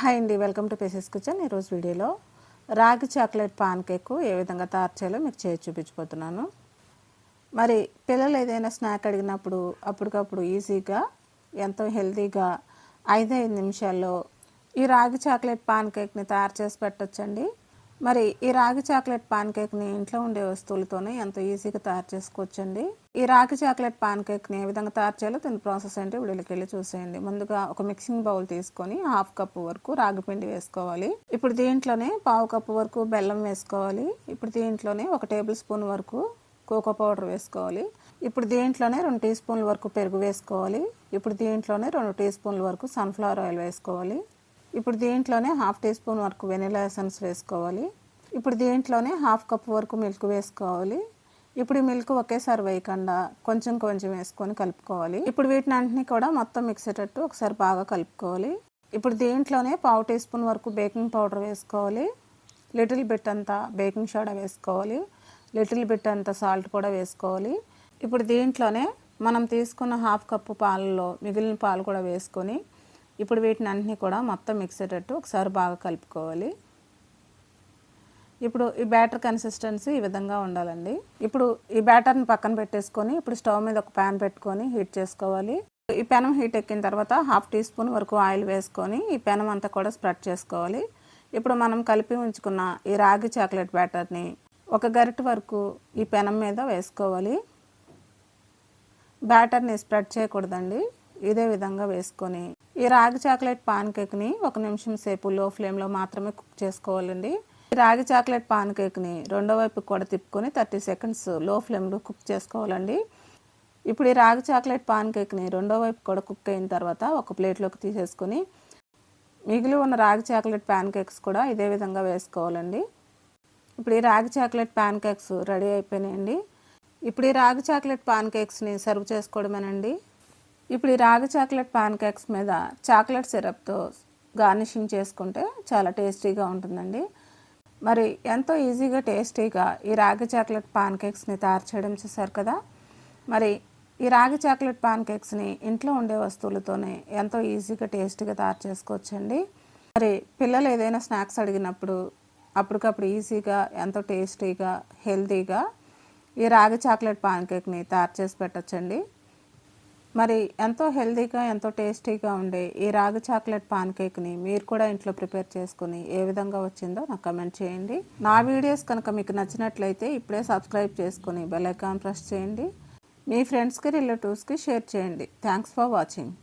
Hi అండి. Welcome to పేసెస్ kitchen. ఈరోజు వీడియోలో రాగి చాక్లెట్ పాన్ కేక్ ఏ విధంగా తయారు చేయాలో మీకు చేసి చూపించబోతున్నాను. మరి పిల్లలు ఏదైనా స్నాక్ అడిగినప్పుడు అప్పటికప్పుడు ఈజీగా ఎంతో హెల్తీగా ఐదైదు నిమిషాల్లో ఈ రాగి చాక్లెట్ పాన్ కేక్ని తయారు చేసి పెట్టచ్చండి. మరి ఈ రాగి చాక్లెట్ పాన్ కేక్ని ఇంట్లో ఉండే వస్తువులతోనే ఎంతో ఈజీగా తయారు చేసుకోవచ్చండి? ఈ రాగి చాక్లెట్ పాన్ కేక్ని ఏ విధంగా తయారు చేయాలో దీని ప్రాసెస్ ఏంటి వీడియోకి వెళ్ళి చూసేయండి. ముందుగా ఒక మిక్సింగ్ బౌల్ తీసుకొని హాఫ్ కప్ వరకు రాగి పిండి వేసుకోవాలి. ఇప్పుడు దీంట్లోనే పావు కప్పు వరకు బెల్లం వేసుకోవాలి. ఇప్పుడు దీంట్లోనే ఒక టేబుల్ స్పూన్ వరకు కోకో పౌడర్ వేసుకోవాలి. ఇప్పుడు దీంట్లోనే రెండు టీ స్పూన్ల వరకు పెరుగు వేసుకోవాలి. ఇప్పుడు దీంట్లోనే రెండు టీ స్పూన్ల వరకు సన్ఫ్లవర్ ఆయిల్ వేసుకోవాలి. ఇప్పుడు దీంట్లోనే హాఫ్ టీ స్పూన్ వరకు వెనిలా ఎసెన్స్ వేసుకోవాలి. ఇప్పుడు దీంట్లోనే హాఫ్ కప్ వరకు మిల్క్ వేసుకోవాలి. ఇప్పుడు ఈ మిల్క్ ఒకేసారి వేయకుండా కొంచెం కొంచెం వేసుకొని కలుపుకోవాలి. ఇప్పుడు వీటిని అన్నింటినీ కూడా మొత్తం మిక్సేటట్టు ఒకసారి బాగా కలుపుకోవాలి. ఇప్పుడు దీంట్లోనే పావు టీ స్పూన్ వరకు బేకింగ్ పౌడర్ వేసుకోవాలి. లిటిల్ బిట్ అంతా బేకింగ్ సోడా వేసుకోవాలి. లిటిల్ బిట్ అంత సాల్ట్ కూడా వేసుకోవాలి. ఇప్పుడు దీంట్లోనే మనం తీసుకున్న హాఫ్ కప్పు పాలలో మిగిలిన పాలు కూడా వేసుకొని ఇప్పుడు వీటిని అన్నీ కూడా మొత్తం మిక్స్ ఒకసారి బాగా కలుపుకోవాలి. ఇప్పుడు ఈ బ్యాటర్ కన్సిస్టెన్సీ ఈ విధంగా ఉండాలండి. ఇప్పుడు ఈ బ్యాటర్ని పక్కన పెట్టేసుకొని ఇప్పుడు స్టవ్ మీద ఒక ప్యాన్ పెట్టుకొని హీట్ చేసుకోవాలి. ఈ పెనం హీట్ ఎక్కిన తర్వాత హాఫ్ టీ స్పూన్ వరకు ఆయిల్ వేసుకొని ఈ పెనం అంతా కూడా స్ప్రెడ్ చేసుకోవాలి. ఇప్పుడు మనం కలిపి ఉంచుకున్న ఈ రాగి చాక్లెట్ బ్యాటర్ని ఒక గరిట వరకు ఈ పెనం మీద వేసుకోవాలి. బ్యాటర్ని స్ప్రెడ్ చేయకూడదండి. ఇదే విధంగా వేసుకొని ఈ రాగి చాక్లెట్ పాన్ కేక్ని ఒక నిమిషం సేపు లో ఫ్లేమ్లో మాత్రమే కుక్ చేసుకోవాలండి. ఈ రాగి చాక్లెట్ పాన్ కేక్ని రెండో వైపు కూడా తిప్పుకొని థర్టీ సెకండ్స్లో ఫ్లేమ్లో కుక్ చేసుకోవాలండి. ఇప్పుడు ఈ రాగి చాక్లెట్ పాన్ కేక్ని రెండో వైపు కూడా కుక్ అయిన తర్వాత ఒక ప్లేట్లోకి తీసేసుకొని మిగిలి ఉన్న రాగి చాక్లెట్ పాన్ కేక్స్ కూడా ఇదే విధంగా వేసుకోవాలండి. ఇప్పుడు ఈ రాగి చాక్లెట్ పాన్ కేక్స్ రెడీ అయిపోయినాయండి. ఇప్పుడు ఈ రాగి చాక్లెట్ పాన్ కేక్స్ని సర్వ్ చేసుకోవడమేనండి. ఇప్పుడు ఈ రాగి చాక్లెట్ పాన్ కేక్స్ మీద చాక్లెట్ సిరప్తో గార్నిషింగ్ చేసుకుంటే చాలా టేస్టీగా ఉంటుందండి. మరి ఎంతో ఈజీగా టేస్టీగా ఈ రాగి చాక్లెట్ పాన్ కేక్స్ని తయారు చేయడం చూసారు కదా? మరి ఈ రాగి చాక్లెట్ పాన్ కేక్స్ని ఇంట్లో ఉండే వస్తువులతోనే ఎంతో ఈజీగా టేస్టీగా తయారు చేసుకోవచ్చండి. మరి పిల్లలు ఏదైనా స్నాక్స్ అడిగినప్పుడు అప్పటికప్పుడు ఈజీగా ఎంతో టేస్టీగా హెల్తీగా ఈ రాగి చాక్లెట్ పాన్ కేక్ని తయారు చేసి పెట్టచ్చండి. మరి ఎంతో హెల్దీగా ఎంతో టేస్టీగా ఉండే ఈ రాగి చాక్లెట్ పాన్ కేక్ని మీరు కూడా ఇంట్లో ప్రిపేర్ చేసుకుని ఏ విధంగా వచ్చిందో నాకు కమెంట్ చేయండి. నా వీడియోస్ కనుక మీకు నచ్చినట్లయితే ఇప్పుడే సబ్స్క్రైబ్ చేసుకుని బెల్ ఐకాన్ ప్రెస్ చేయండి. మీ ఫ్రెండ్స్కి రిలేటివ్స్కి షేర్ చేయండి. Thanks for watching.